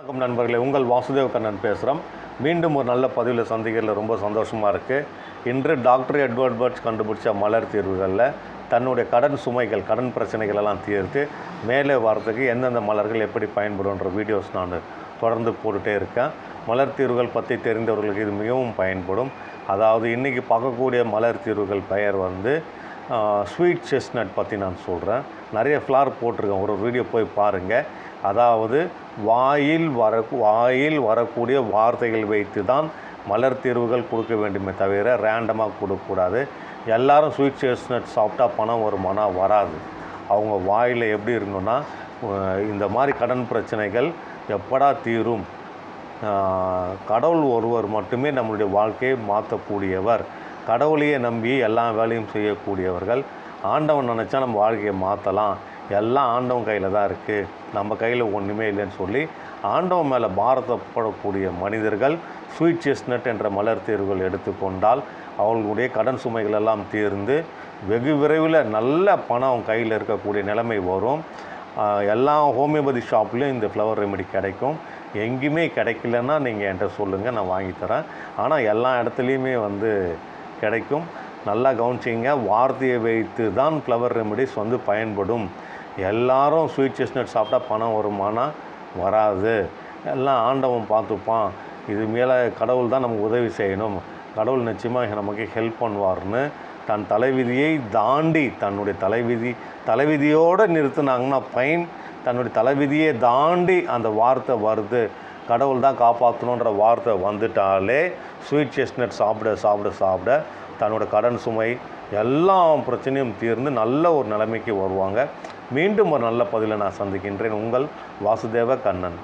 வணக்கம் நண்பர்களே உங்கள் வாசுதேவ கண்ணன் பேசுகிறோம் மீண்டும் ஒரு நல்ல பதிவில் சந்திக்கிறதுல ரொம்ப சந்தோஷமாக இருக்குது இன்று டாக்டர் எட்வர்ட் பர்ட்ஸ் கண்டுபிடிச்ச மலர் தீர்வுகளில் தன்னுடைய கடன் சுமைகள் கடன் பிரச்சனைகள் எல்லாம் தீர்த்து மேலே வரதுக்கு எந்தெந்த மலர்கள் எப்படி பயன்படும்ன்ற வீடியோஸ் நான் தொடர்ந்து போட்டுகிட்டே இருக்கேன். மலர் தீர்வுகள் பற்றி தெரிந்தவர்களுக்கு இது மிகவும் பயன்படும். அதாவது இன்றைக்கி பார்க்கக்கூடிய மலர் தீர்வுகள் பெயர் வந்து ஸ்வீட் செஸ்னட் பற்றி நான் சொல்கிறேன் நிறைய ஃப்ளார் போட்டிருக்கேன். ஒரு வீடியோ போய் பாருங்கள் அதாவது வாயில் வர வாயில் வரக்கூடிய வார்த்தைகள் வைத்து தான் மலர் தீர்வுகள் கொடுக்க வேண்டுமே தவிர ரேண்டமாக கொடுக்கக்கூடாது எல்லாரும் ஸ்வீட் செஸ்னட் சாப்பிட்டா பணம் வருமானா வராது. அவங்க வாயில் எப்படி இருக்கணும்னா இந்த மாதிரி கடன் பிரச்சனைகள் எப்படா தீரும்? கடவுள் ஒருவர் மட்டுமே நம்மளுடைய வாழ்க்கையை மாற்றக்கூடியவர். கடவுளையே நம்பி எல்லா வேலையும் செய்யக்கூடியவர்கள் ஆண்டவன் நினச்சா நம்ம வாழ்க்கையை மாற்றலாம் எல்லாம் ஆண்டவன் கையில் தான் இருக்குது நம்ம கையில் ஒன்றுமே இல்லைன்னு சொல்லி ஆண்டவன் மேலே பாரதப்படக்கூடிய மனிதர்கள் ஸ்வீட் செஸ்னட் என்ற மலர் தேர்வுகள் எடுத்துக்கொண்டால் அவர்களுடைய கடன் சுமைகள் எல்லாம் தீர்ந்து வெகு விரைவில் நல்ல பணம் அவங்க கையில் இருக்கக்கூடிய நிலைமை வரும். எல்லா ஹோமியோபதி ஷாப்லேயும் இந்த ஃப்ளவர் ரெமெடி கிடைக்கும். எங்கேயுமே கிடைக்கலன்னா நீங்கள் என்கிட்ட சொல்லுங்கள் நான் வாங்கி தரேன். ஆனால் எல்லா இடத்துலையுமே வந்து கிடைக்கும். நல்லா கவனிச்சிங்க. வார்த்தையை வைத்து தான் ஃப்ளவர் ரெமெடிஸ் வந்து பயன்படும். எல்லாரும் ஸ்வீட் செஸ்னட் சாப்பிட்டா பணம் வருமானா வராது. எல்லாம் ஆண்டவன் பார்த்துப்பான். இது மேலே கடவுள் தான் நமக்கு உதவி செய்யணும். கடவுள் நிச்சயமாக நமக்கு ஹெல்ப் பண்ணுவார்னு தன் தலைவிதியை தாண்டி தன்னுடைய தலைவிதி தலைவிதியோடு நிறுத்தினாங்கன்னா பைன் தன்னுடைய தலைவிதியை தாண்டி அந்த வார்த்தை வருது. கடவுள் தான் காப்பாற்றணுன்ற வார்த்தை வந்துட்டாலே ஸ்வீட் செஸ்னட் சாப்பிட சாப்பிட சாப்பிட. தன்னோட கடன் சுமை எல்லா பிரச்சனையும் தீர்ந்து நல்ல ஒரு நிலைமைக்கு வருவாங்க. மீண்டும் ஒரு நல்ல பதிலை நான் சந்திக்கின்றேன். உங்கள் வாசுதேவ கண்ணன்.